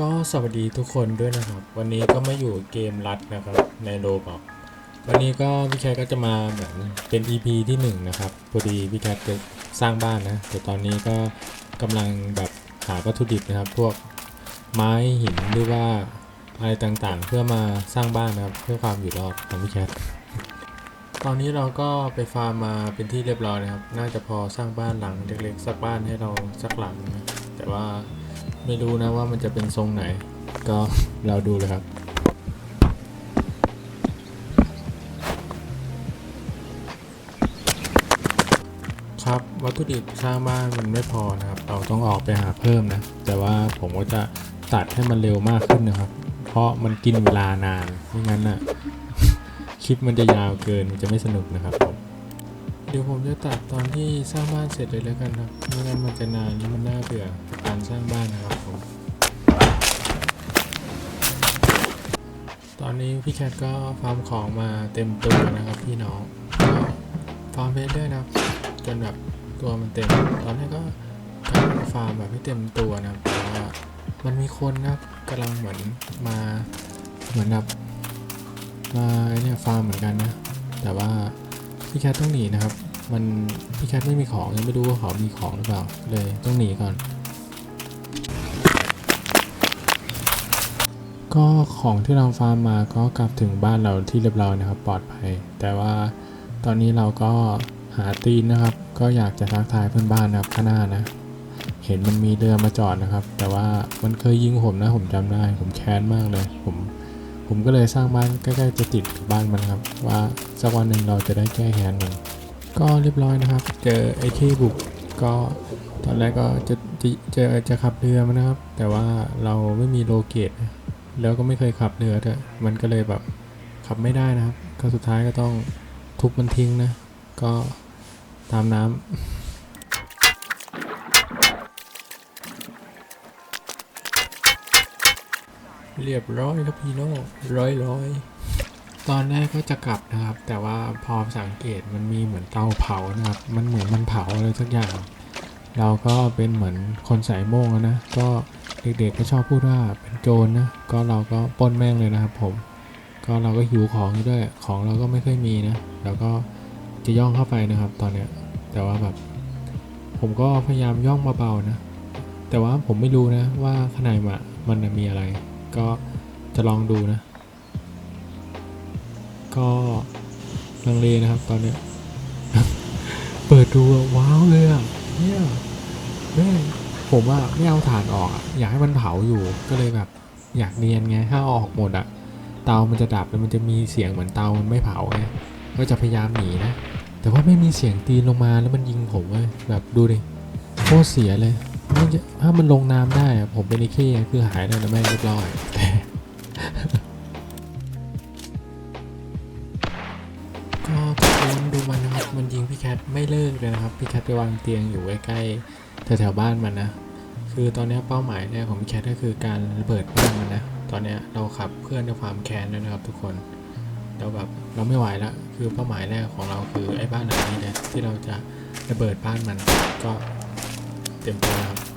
ก็สวัสดีทุกคนด้วยนะครับ วันนี้ก็มาอยู่เกมรัดนะครับในโลบอกวันนี้ก็พี่แคทก็จะมาเหมือนเป็น EP ที่หนึ่งนะครับพอดีพี่แคทจะสร้างบ้านนะแต่ตอนนี้ก็กำลังแบบหาวัตถุดิบนะครับ พวกไม้หินหรือว่าอะไรต่างๆ เพื่อมาสร้างบ้านนะครับ เพื่อความอยู่รอดของพี่แคทตอนนี้เราก็ไปฟาร์มมาเป็นที่เรียบร้อยนะครับ น่าจะพอสร้างบ้านหลังเล็กๆสักบ้านให้เราสักหลังนะแต่ว่า ไม่รู้นะว่ามันจะเป็นทรงไหน ก็เราดูเลยครับ ครับวัตถุดิบสร้างบ้านมันไม่พอนะครับ เราต้องออกไปหาเพิ่มนะ แต่ว่าผมก็จะตัดให้มันเร็วมากขึ้นนะครับ เพราะมันกินเวลานานไม่งั้นน่ะคลิปมันจะยาวเกินมันจะไม่สนุกนะครับผม ดี๋ยวผมจะตัดตอนที่สร้างบ้านเสร็จเลยแล้วกันครับไม่งั้นมันจะนานมันน่าเบื่อการสร้างบ้านนะครับผม ตอนนี้พี่แคทก็ฟาร์มของมาเต็มตัวนะครับพี่น้องก็ฟาร์มเพชรด้วยนะครับจนแบบตัวมันเต็ม ตอนนี้ก็กำฟาร์มแบบไม่เต็มตัวนะแต่ว่ามันมีคนนะกำลังเหมือนมาเหมือนแบบมาไอเนี่ยฟาร์มเหมือนกันนะ แต่ว่าพี่แคทต้องหนีนะครับ มันพี่แคทไม่มีของยังไม่รู้ว่าเขามีของหรือเปล่า เลยต้องหนีก่อน ก็ของที่เราฟาร์มมาก็กลับถึงบ้านเราที่เรียบร้อยนะครับ ปลอดภัย แต่ว่าตอนนี้เราก็หาตีนนะครับ ก็อยากจะทักทายเพื่อนบ้านนะครับข้างหน้านะ เห็นมันมีเรือมาจอดนะครับ แต่ว่ามันเคยยิงผมนะผมจำได้ ผมแค้นมากเลย ผมผมก็เลยสร้างบ้านใกล้ๆจะติดบบ้านมันครับ ว่าสักวันหนึ่งเราจะได้แก้แค้นมัน ก็เรียบร้อยนะครับ เจอไอ้ที่บุกก็ตอนแรกก็จะจะจะจะขับเรือมานะครับ แต่ว่าเราไม่มีโลเกตแล้วก็ไม่เคยขับเรือด้วยมันก็เลยแบบขับไม่ได้นะครับ ก็สุดท้ายก็ต้องทุบมันทิ้งนะ ก็ตามน้ำเรียบร้อยครับพี่โน่ร้อยร้อย ตอนแรกก็จะกลับนะครับ แต่ว่าพอสังเกตมันมีเหมือนเตาเผานะครับ มันเหมือนมันเผาอะไรสักอย่าง เราก็เป็นเหมือนคนสายโม่งนะ ก็เด็กๆก็ชอบพูดว่าเป็นโจรนะ ก็เราก็ปล้นแม่งเลยนะครับผม ก็เราก็หิวของอยู่ด้วย ของเราก็ไม่เคยมีนะ แล้วก็จะย่องเข้าไปนะครับ ตอนเนี้ย แต่ว่าแบบ ผมก็พยายามย่องเบาๆนะ แต่ว่าผมไม่รู้นะว่าข้างในมันมันมีอะไร ก็จะลองดูนะ ก็ลังเลนะครับ ตอนเนี้ยเปิดดูว้าวเลยอะเนี่ยแม่ผมว่าไม่เอาถ่านออกอะอยากให้มันเผาอยู่ก็เลยแบบ อยากเนียนไงถ้าออกหมดอะ เตามันจะดับแล้วมันจะมีเสียงเหมือนเตามันไม่เผาไงก็จะพยายามหนีนะแต่ว่าไม่มีเสียงตีนลงมาแล้วมันยิงผมเว้ยแบบดูดิโคตรเสียเลยถ้ามันลงน้ำได้ผมเป็นไอ้เข้คือหายแล้วนะแม่เรียบร้อยแต่ ก็ทุกคนดูมันนะครับมันยิงพี่แคทไม่เลิกเลยนะครับพี่แคทไปวางเตียงอยู่ใกล้ๆแถวๆบ้านมันนะ คือตอนนี้เป้าหมายแรกของพี่แคทก็คือการระเบิดบ้านมันนะตอนนี้เราขับเพื่อนด้วยความแค้นด้วยนะครับ ทุกคนเราแบบเราไม่ไหวแล้วคือเป้าหมายแรกของเราคือไอ้บ้านหลังนี้เนี่ยที่เราจะระเบิดบ้านมันก็เต็มตัวครับ